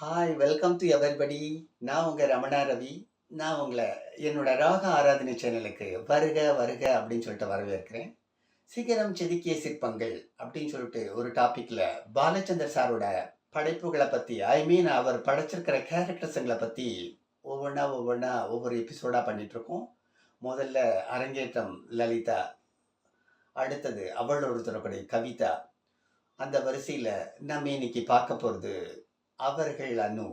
Hi welcome to everybody நான் உங்கள் ரமணா ரவி. நான் உங்களை என்னோட ராக ஆராதனை சேனலுக்கு வருக வருக அப்படின்னு சொல்லிட்டு வரவேற்கிறேன். சீக்கிரம் செதுக்கிய சிற்பங்கள் அப்படின்னு சொல்லிட்டு ஒரு டாப்பிக்கில் பாலச்சந்தர் சாரோட படைப்புகளை பற்றி ஐ மீன் அவர் படைச்சிருக்கிற கேரக்டர்ஸுங்களை பற்றி ஒவ்வொன்றா ஒவ்வொன்றா ஒவ்வொரு எபிசோடாக பண்ணிகிட்ருக்கோம் முதல்ல அரங்கேற்றம் லலிதா அடுத்தது அவள் தொடர்புடைய கவிதா. அந்த வரிசையில் நம்ம இன்னைக்கு பார்க்க போகிறது அவர்கள் அனு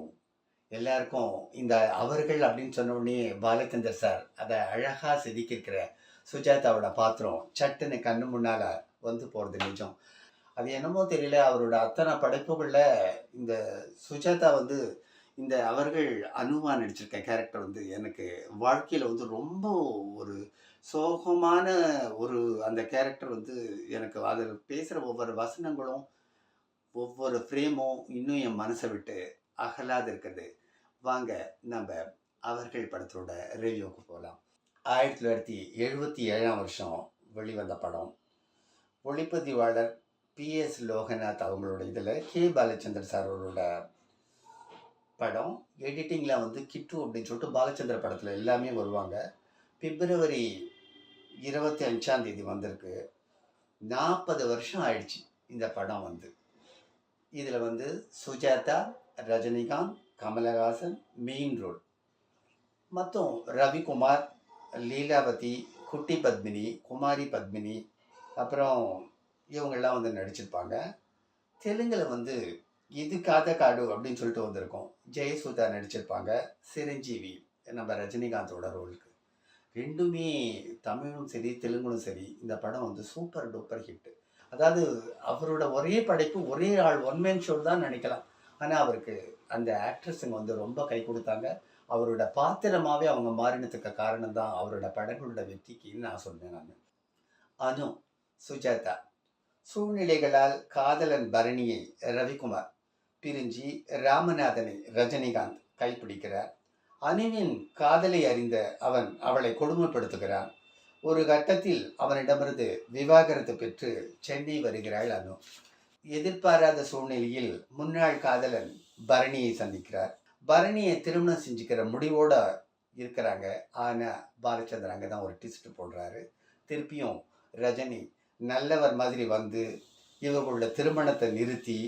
எல்லாருக்கும் இந்த அவர்கள் அப்படின்னு சொன்ன உடனே பாலச்சந்தர் சார் அதை அழகாக செதுக்கியிருக்கிற சுஜாதாவோட பாத்திரம் சட்டுன்னு கண்ணு முன்னால் வந்து போகிறது நிஜம். அது என்னமோ தெரியல அவரோட அத்தனை படைப்புகளில் இந்த சுஜாதா வந்து இந்த அவர்கள் அனுவா நடிச்சிருக்க கேரக்டர் வந்து எனக்கு வாழ்க்கையில் வந்து ரொம்ப ஒரு சோகமான ஒரு அந்த கேரக்டர் வந்து எனக்கு அதில் பேசுகிற ஒவ்வொரு வசனங்களும் ஒவ்வொரு ஃப்ரேமும் இன்னும் என் மனசை விட்டு அகலாது இருக்குது வாங்க நம்ம அவர்கள் படத்தோட ரிவ்யூக்கு போகலாம் ஆயிரத்தி தொள்ளாயிரத்தி எழுபத்தி ஏழாம் வருஷம் வெளிவந்த படம். ஒளிப்பதிவாளர் பிஎஸ் லோகநாத் அவங்களோட இதில் கே பாலச்சந்தர் அவரோட படம். எடிட்டிங்கில் வந்து கிட்டு அப்படின்னு சொல்லிட்டு பாலச்சந்திர படத்தில் எல்லாமே வருவாங்க. பிப்ரவரி இருபத்தி அஞ்சாம் தேதி வந்திருக்கு. நாற்பது வருஷம் ஆயிடுச்சு இந்த படம் வந்து. இதில் வந்து சுஜாதா ரஜினிகாந்த் கமலஹாசன் மெயின் ரோல் மற்றும் ரவிக்குமார் லீலாவதி குட்டி பத்மினி குமாரி பத்மினி அப்புறம் இவங்கெல்லாம் வந்து நடிச்சிருப்பாங்க. தெலுங்கில் வந்து இது காத காடு அப்படின்னு சொல்லிட்டு வந்திருக்கோம். ஜெயசுதா நடிச்சிருப்பாங்க. சிரஞ்சீவி நம்ம ரஜினிகாந்தோட ரோலுக்கு. ரெண்டுமே தமிழும் சரி தெலுங்குலும் சரி இந்த படம் வந்து சூப்பர் டூப்பர் ஹிட்டு அதாவது அவரோட ஒரே படைப்பு ஒரே ஆள் ஒன் மேன் ஷோ தான் நினைக்கலாம். ஆனால் அவருக்கு அந்த ஆக்ட்ரஸுங்க வந்து ரொம்ப கை கொடுத்தாங்க. அவரோட பாத்திரமாகவே அவங்க மாறினதுக்கு காரணம் தான் அவரோட படங்களோட வெற்றிக்குன்னு நான் சொன்னேன் நான். அனு சுஜாதா சூழ்நிலைகளால் காதலன் பரணியை ரவிக்குமார் பிரிஞ்சி ராமநாதனை ரஜினிகாந்த் கைப்பிடிக்கிறார். அனுவின் காதலை அறிந்த அவன் அவளை கொடுமைப்படுத்துகிறான். ஒரு கட்டத்தில் அவனிடமிருந்து விவாகரத்து பெற்று சென்னை வருகிறாள் அனு. எதிர்பாராத சூழ்நிலையில் முன்னாள் காதலன் பரணியை சந்திக்கிறார். பரணியை திருமணம் செஞ்சுக்கிற முடிவோட இருக்கிறாங்க. ஆனால் பாலச்சந்திரன் அங்கே தான் ஒரு டிஸ்ட் போடுறாரு. திருப்பியும் ரஜினி நல்லவர் மாதிரி வந்து இவர்களோட திருமணத்தை நிறுத்தி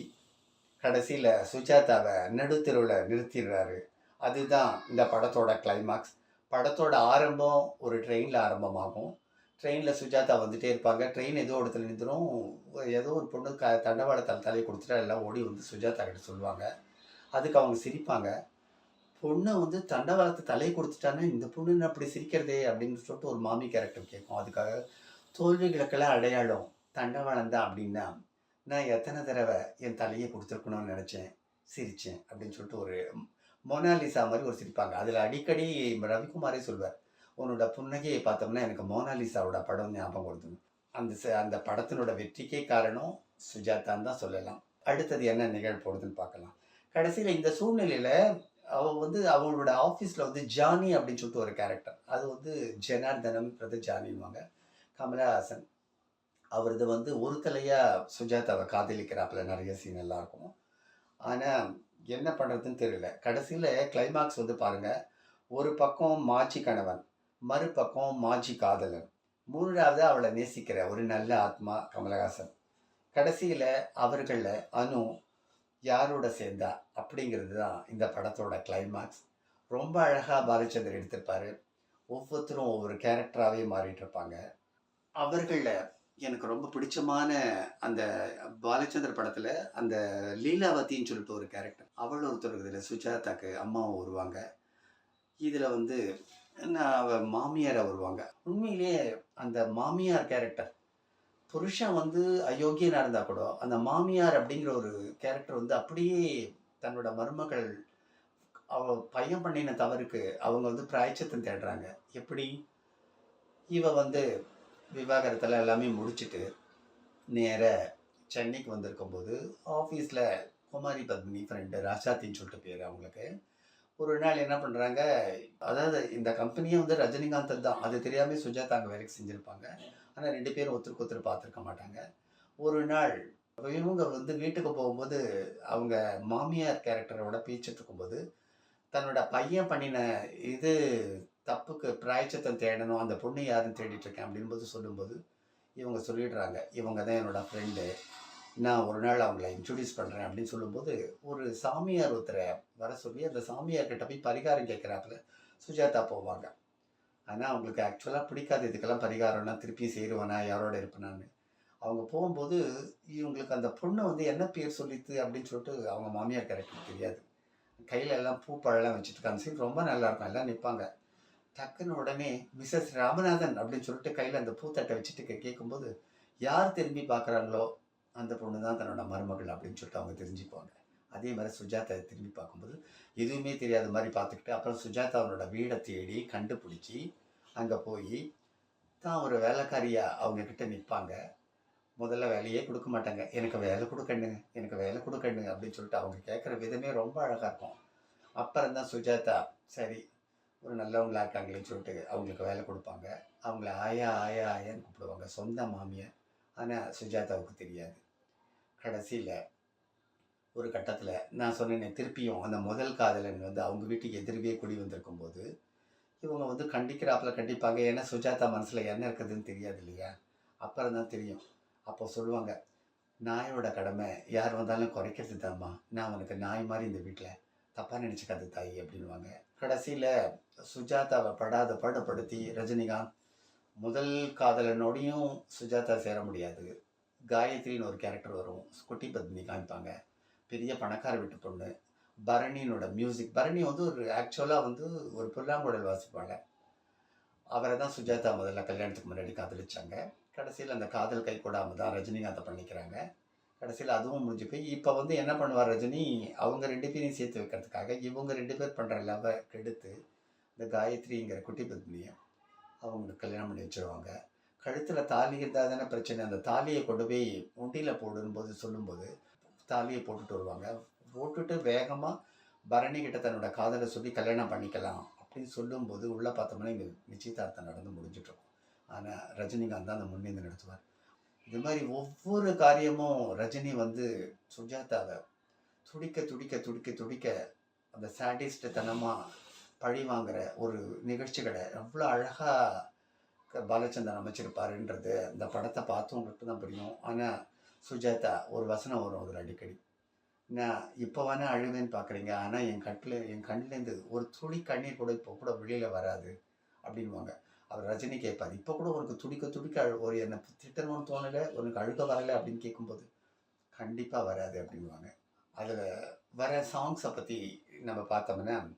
கடைசியில் சுஜாதாவை நடுத்தெருவில் நிறுத்திடுறாரு. அதுதான் இந்த படத்தோட கிளைமாக்ஸ் படத்தோட ஆரம்பம் ஒரு ட்ரெயினில் ஆரம்பமாகும். ட்ரெயினில் சுஜாதா வந்துட்டே இருப்பாங்க. ட்ரெயின் ஏதோ இடத்துல நின்றுடும் ஏதோ ஒரு பொண்ணு க தண்டவாளத்தால் தலையை கொடுத்துட்டா எல்லாம் ஓடி வந்து சுஜாதா கிட்ட சொல்லுவாங்க. அதுக்கு அவங்க சிரிப்பாங்க. பொண்ணை வந்து தண்டவாளத்தை தலையை கொடுத்துட்டானே? இந்த பொண்ணு அப்படி சிரிக்கிறதே? அப்படின்னு சொல்லிட்டு ஒரு மாமி கேரக்டர் கேட்கும். அதுக்காக தோல்விகளுக்கெல்லாம் அடையாளம். தண்டவாளம் தான் அப்படின்னா நான் எத்தனை தடவை என் தலையை கொடுத்துருக்கணும்னு நினச்சேன். சிரித்தேன் அப்படின்னு சொல்லிட்டு ஒரு மோனாலிசா மாதிரி ஒரு சிரிப்பாங்க. அதில் அடிக்கடி ரவிக்குமாரே சொல்வார் உன்னோட புன்னகையை பார்த்தோம்னா எனக்கு மோனாலிசாவோட படம் ஞாபகம் கொடுத்துங்க அந்த ச- அந்த படத்தினோட வெற்றிக்கே காரணம் சுஜாதான்னு தான் சொல்லலாம். அடுத்தது என்ன நிகழ்வு போடுதுன்னு பார்க்கலாம். கடைசியில் இந்த சூழ்நிலையில் அவள் வந்து அவங்களோட ஆஃபீஸில் வந்து ஜானி அப்படின்னு சொல்லிட்டு ஒரு கேரக்டர் அது வந்து ஜனார்தனம்ன்றது ஜானின்வாங்க கமலஹாசன். அவரது வந்து ஒரு தலையாக சுஜாதாவை காதலிக்கிறாப்புல நிறைய சீன் எல்லாம் இருக்கும். ஆனால் என்ன பண்ணுறதுன்னு தெரியல. கடைசியில் கிளைமாக்ஸ் வந்து பாருங்கள் ஒரு பக்கம் மாஜி கணவன் மறுபக்கம் மாச்சி காதலன். மூன்றாவது அவளை நேசிக்கிற ஒரு நல்ல ஆத்மா கமலஹாசன். கடைசியில் அவர்களில் அனு யாரோட சேர்ந்தா அப்படிங்கிறது தான் இந்த படத்தோட கிளைமாக்ஸ் ரொம்ப அழகாக பாலச்சந்தர் எடுத்திருப்பார். ஒவ்வொருத்தரும் ஒவ்வொரு கேரக்டராகவே மாறிட்டு இருப்பாங்க. அவர்களில் எனக்கு ரொம்ப பிடிச்சமான அந்த பாலச்சந்தர் படத்தில் அந்த லீலாவதின்னு சொல்லிட்டு ஒரு கேரக்டர் அவள் ஒருத்தர் இதில் சுஜாதாக்கு அம்மாவும் வருவாங்க. இதில் வந்து நான் அவ மாமியாராக வருவாங்க. உண்மையிலேயே அந்த மாமியார் கேரக்டர் புருஷன் வந்து அயோக்கியனாக இருந்தால் கூட அந்த மாமியார் அப்படிங்கிற ஒரு கேரக்டர் வந்து அப்படியே தன்னோட மருமகள் அவ பையன் பண்ணின தவறுக்கு அவங்க வந்து பிராய்ச்சத்தம் தேடுறாங்க. எப்படி? இவ வந்து விவாகரத்தில் எல்லாமே முடிச்சிட்டு நேர சென்னைக்கு வந்திருக்கும்போது ஆஃபீஸில் குமாரி பத்மினி ஃப்ரெண்டு ராசாத்தின்னு சொல்லிட்டு பேர் அவங்களுக்கு. ஒரு நாள் என்ன பண்ணுறாங்க அதாவது இந்த கம்பெனியே வந்து ரஜினிகாந்த் தான். அது தெரியாமல் சுஜாதா அங்கே வேலைக்கு செஞ்சுருப்பாங்க. ஆனால் ரெண்டு பேரும் ஒருத்தருக்கு ஒருத்தர் பார்த்துருக்க மாட்டாங்க. ஒரு நாள் இவங்க வந்து வீட்டுக்கு போகும்போது, அவங்க மாமியார் கேரக்டரோட பேச்சுட்டு இருக்கும்போது, தன்னோட பையன் பண்ணின இது தப்புக்கு பிராயச்சித்தம் தேடணும். அந்த பொண்ணு யாருன்னு தேடிட்டு இருக்கேன் அப்படின்போது சொல்லும்போது, இவங்க சொல்லிடுறாங்க. இவங்க தான் என்னோட ஃப்ரெண்டு. நான் ஒரு நாள் அவங்கள இன்ட்ரடியூஸ் பண்ணுறேன் அப்படின்னு சொல்லும்போது, ஒரு சாமியார் ஒருத்தரை வர சொல்லி, அந்த சாமியார்கிட்ட போய் பரிகாரம் கேட்குறாப்புல சுஜாதா போவாங்க. ஆனால் அவங்களுக்கு ஆக்சுவலாக பிடிக்காது. இதுக்கெல்லாம் பரிகாரம்னா திருப்பி சேருவேனா? யாரோட இருப்பேனான்னு. அவங்க போகும்போது, இவங்களுக்கு அந்த பொண்ணை வந்து என்ன பேர் சொல்லித்து அப்படின்னு சொல்லிட்டு அவங்க மாமியார் கேரக்டருக்கு தெரியாது. கையில எல்லாம் பூ, பழம்லாம் வச்சுட்டு அந்த சீன் ரொம்ப நல்லாயிருக்கும். எல்லாம் நிற்பாங்க டக்குன்னு உடனே மிஸ்ஸஸ் ராமநாதன் அப்படின்னு சொல்லிட்டு கையில் அந்த பூத்தட்டை வச்சுட்டு கேட்கும்போது, யார் திரும்பி பார்க்குறாங்களோ, அந்த பொண்ணு தான் தன்னோட மருமகள் அப்படின்னு சொல்லிட்டு அவங்க தெரிஞ்சுப்பாங்க அதே மாதிரி சுஜாதா திரும்பி பார்க்கும்போது, எதுவுமே தெரியாத மாதிரி பார்த்துக்கிட்டு, அப்புறம் சுஜாதா அவனோட வீடை தேடி கண்டுபிடிச்சி அங்கே போய் தான் ஒரு வேலைக்காரியாக அவங்கக்கிட்ட நிற்பாங்க முதல்ல வேலையே கொடுக்க மாட்டாங்க. "எனக்கு வேலை கொடுக்கணுங்க எனக்கு வேலை கொடுக்கணுங்க அப்படின்னு சொல்லிட்டு அவங்க கேட்குற விதமே ரொம்ப அழகாக இருக்கும். அப்புறம் தான் சுஜாதா, சரி ஒரு நல்லவங்களாக இருக்காங்களேன்னு சொல்லிட்டு அவங்களுக்கு வேலை கொடுப்பாங்க அவங்கள ஆயா, ஆயா, ஆயான்னு கூப்பிடுவாங்க. சொந்த மாமியார். ஆனால் சுஜாதாவுக்கு தெரியாது. கடைசியில் ஒரு கட்டத்தில் நான் சொன்னேன் திருப்பியும் அந்த முதல் காதலன் வந்து அவங்க வீட்டுக்கு எதிர்வே குடி வந்திருக்கும் போது இவங்க வந்து கண்டிக்கிறாப்புல கண்டிப்பாங்க. ஏன்னா, சுஜாதா மனசில் என்ன இருக்குதுன்னு தெரியாது இல்லையா? அப்புறம் தான் தெரியும். அப்போ சொல்லுவாங்க, "நாயோட கடமை யார் வந்தாலும் குறைக்கிறது தான்மா நான் உனக்கு நாய் மாதிரி இந்த வீட்டில் தப்பாக நினச்சிக்காது தாய் அப்படின்வாங்க கடைசியில் சுஜாதாவை படாத படப்படுத்தி ரஜினிகாந்த் முதல் காதலனோடையும் சுஜாதா சேர முடியாது. காயத்ரின்னு ஒரு கேரக்டர் வரும். குட்டி பத்மினி காமிப்பாங்க. பெரிய பணக்கார வீட்டு பொண்ணு. பரணியினோட மியூசிக் பரணி வந்து ஒரு ஆக்சுவலாக வந்து ஒரு புல்லாங்குழல் வாசிப்பாங்க. அவரை தான் சுஜாதா முதல்ல கல்யாணத்துக்கு முன்னாடி காதலிச்சாங்க. கடைசியில் அந்த காதல் கை கூடாமல் தான் ரஜினிகாந்தை பண்ணிக்கிறாங்க. கடைசியில் அதுவும் முடிஞ்சு போய், இப்போ வந்து என்ன பண்ணுவார் ரஜினி, அவங்க ரெண்டு பேரையும் சேர்த்து வைக்கிறதுக்காக, இவங்க ரெண்டு பேர் பண்ணுற லவ்வ கெடுத்து, இந்த காயத்ரிங்கிற குட்டி பத்னியை அவங்களுக்கு கல்யாணம் பண்ணி வச்சுருவாங்க. கழுத்தில் தாலி இருந்தால் தானே பிரச்சனை. அந்த தாலியை கொண்டு போய் முட்டியில் போடும்போது சொல்லும்போது, தாலியை போட்டுட்டு வருவாங்க. போட்டுட்டு வேகமாக பரணி கிட்ட தன்னோட காதலை சொல்லி கல்யாணம் பண்ணிக்கலாம் அப்படின்னு சொல்லும்போது, உள்ளே பார்த்தோம்னா இங்கே நிச்சயதார்த்தம் நடந்து முடிஞ்சுட்டுருக்கும். ஆனால் ரஜினிகாந்த் தான் அந்த முன்னிருந்து நடத்துவார். இது மாதிரி ஒவ்வொரு காரியமும் ரஜினி வந்து சுஜாதாவை துடிக்க, துடிக்க, துடிக்க, துடிக்க அந்த சாடிஸ்ட் பழி வாங்குற ஒரு நிகழ்ச்சிகளை எவ்வளோ அழகாக க பாலச்சந்தர் அமைச்சிருப்பாருன்றது, அந்த படத்தை பார்த்தவங்களுக்கு தான் புரியும். ஆனால் சுஜாதா ஒரு வசனம் வரும் அதில் அடிக்கடி. "நான் இப்போ வேணால் அழுவேன்னு பார்க்குறீங்க. ஆனால் என் கட்டில் என் கண்ணிலேருந்து ஒரு துளி கண்ணீர் கூட இப்போ கூட வெளியில் வராது" அப்படின்வாங்க அவர் ரஜினி கேட்பார் இப்போ கூட உனக்கு துடிக்க துடிக்க அழு ஒரு என்ன திட்டணும்னு தோணல? உனக்கு அழுக வரலை அப்படின்னு கேட்கும்போது, கண்டிப்பாக வராது" அப்படின்னுவாங்க. அதில் வர சாங்ஸை பற்றி நம்ம பார்த்தோம்னா,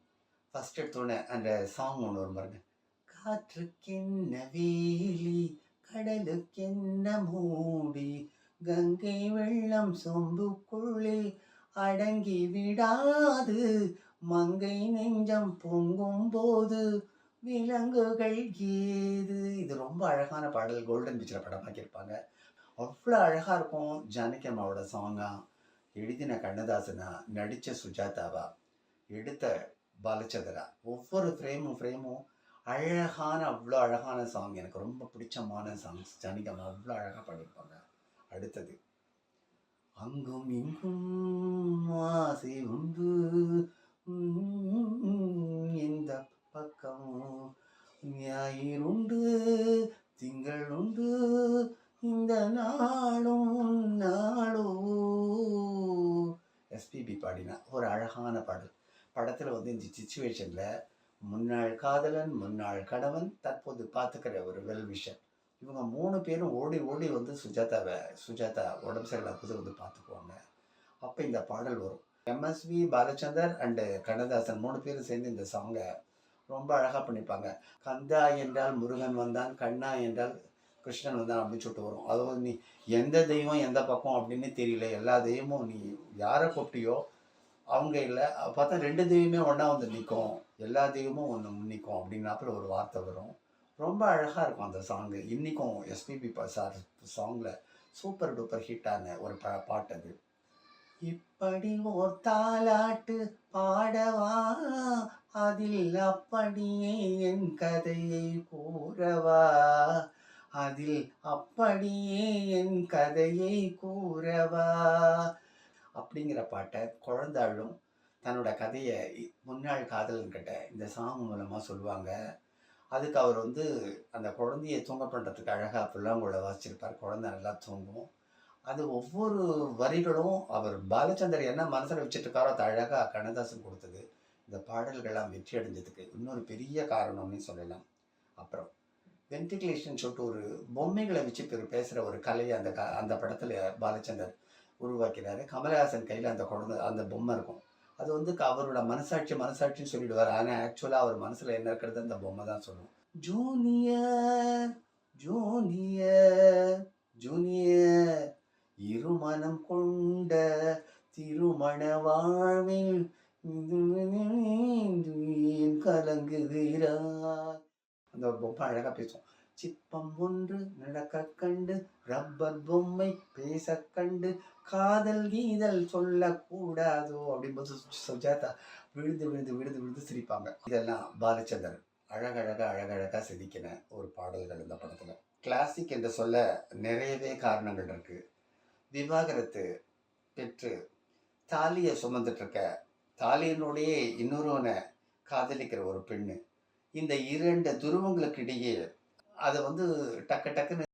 ஃபர்ஸ்ட் எடுத்தோனே அந்த சாங் ஒன்று வரும் பாருங்க. "காற்றுக்கென்ன வேலி, கடலுக்கென்ன மூடி, கங்கை வெள்ளம் சொம்புக்குள்ளே அடங்கி விடாது, மங்கை நெஞ்சம் பொங்கும்போது விலங்குகள் ஏது" இது ரொம்ப அழகான பாடல். கோல்டன் பீச்ல படமாக்கியிருப்பாங்க. அவ்வளோ அழகாக இருக்கும். ஜானகி அம்மாவோட சாங்கா, எழுதின கண்ணதாசனா, நடித்த சுஜாதாவா, எடுத்த பாலச்சந்திரா ஒவ்வொரு ஃப்ரேமும் ஃப்ரேமும் அழகான அவ்வளோ அழகான சாங். எனக்கு ரொம்ப பிடிச்சமான சாங்ஸ். ஜானகி அம்மா அவ்வளோ அழகாக பாடியிருப்பாங்க. அடுத்தது, "அங்கும் இங்கும் ஆசை உண்டு இந்த பக்கம் ஞாயிறுண்டு திங்கள் உண்டு இந்த நாளும் நாளோ" எஸ்பிபி பாடினா ஒரு அழகான பாடல். படத்தில் வந்து இந்த சுச்சுவேஷனில் முன்னாள் காதலன், முன்னாள் கணவன், தற்போது பார்த்துக்கிற ஒரு வெல்விஷன் இவங்க மூணு பேரும் ஓடி ஓடி வந்து சுஜாதாவை சுஜாதா உடம்பு சரியில்லாதபோது வந்து பார்த்துக்குவாங்க. அப்போ இந்த பாடல் வரும். எம்எஸ்வி, பாலச்சந்தர் அண்டு கண்ணதாசன் மூணு பேரும் சேர்ந்து இந்த சாங்கை ரொம்ப அழகாக பண்ணிப்பாங்க "கந்தா என்றால் முருகன் வந்தான், கண்ணா என்றால் கிருஷ்ணன் வந்தான்" அப்படின்னு சொல்லிட்டு வரும். அதாவது நீ எந்த தெய்வம் எந்த பக்கம் அப்படின்னு தெரியல. எல்லா தெய்வமும் நீ யாரை கூப்பிட்டியோ அவங்க இல்லை பார்த்தா ரெண்டு தெய்வமே ஒன்றா வந்து நிற்கும் எல்லா தெய்வமும் ஒன்று முன்னிக்கும் அப்படின்னாப்புல ஒரு வார்த்தை வரும். ரொம்ப அழகாக இருக்கும் அந்த சாங். இன்றைக்கும் எஸ்பிபி சார் சாங்ல சூப்பர் டூப்பர் ஹிட்டான ஒரு ப பாட்டு அது. "இப்படி ஓர் தாலாட்டு பாடவா, அதில் அப்படியே என் கதையை கூறவா, அதில் அப்படியே என் கதையை கூறவா? அப்படிங்கிற பாட்டை குழந்தாளும் தன்னோட கதையை முன்னாள் முன்னாள் காதலன்கிட்ட இந்த சாங் மூலமாக சொல்லுவாங்க. அதுக்கு அவர் வந்து அந்த குழந்தைய தூங்க பண்ணுறதுக்கு அழகாக புல்லாங்குழ வாசிச்சிருப்பார். குழந்தை நல்லா தூங்கும். அது ஒவ்வொரு வரிகளும் அவர் பாலச்சந்தர் என்ன மனசில் வச்சுட்டு இருக்காரோ அது அழகாக கண்ணதாசன் கொடுத்தது. இந்த பாடல்கள்லாம் வெற்றி அடைஞ்சதுக்கு இன்னொரு பெரிய காரணம்னு சொல்லலாம். அப்புறம் வென்டிகுலேஷன் சொல்லிட்டு ஒரு பொம்மைகளை வச்சு பெரு பேசுகிற ஒரு கலையை அந்த க அந்த படத்தில் பாலச்சந்தர் உருவாக்கினார். கமலஹாசன் கையில் அந்த குழந்தை அந்த பொம்மை இருக்கும். அது வந்து அவரோட மனசாட்சி மனசாட்சின்னு சொல்லிடுவார். ஆனால் ஆக்சுவலாக அவர் மனசில் என்ன இருக்கிறது அந்த பொம்மை தான் சொல்லுவோம் ஜூனியர் ஜூனியர் ஜூனியர் இருமனம் கொண்ட திருமண வாழ்வில் ஏன் கலங்குகிறார் அந்த பொம்மை அழகாக பேசும் சிப்பம் ஒன்று நடக்க கண்டு ரப்பர் பொம்மை பேச கண்டு காதல் கீதல் சொல்லக்கூடாதோ அப்படின்போது சுஜாதா விழுந்து விழுந்து விழுந்து விழுந்து சிரிப்பாங்க. இதெல்லாம் பாலச்சந்தர் அழகழகா அழகழகா சிரிக்கின ஒரு பாடல்கள் இந்த படத்துல. கிளாசிக் என்று சொல்ல நிறையவே காரணங்கள் இருக்கு. விவாகரத்து பெற்று தாலியை சுமந்துட்டு இருக்க தாலியினுடைய இன்னொருவனை காதலிக்கிற ஒரு பெண்ணு. இந்த இரண்டு துருவங்களுக்கு இடையே அதை வந்து டக்கு டக்குன்னு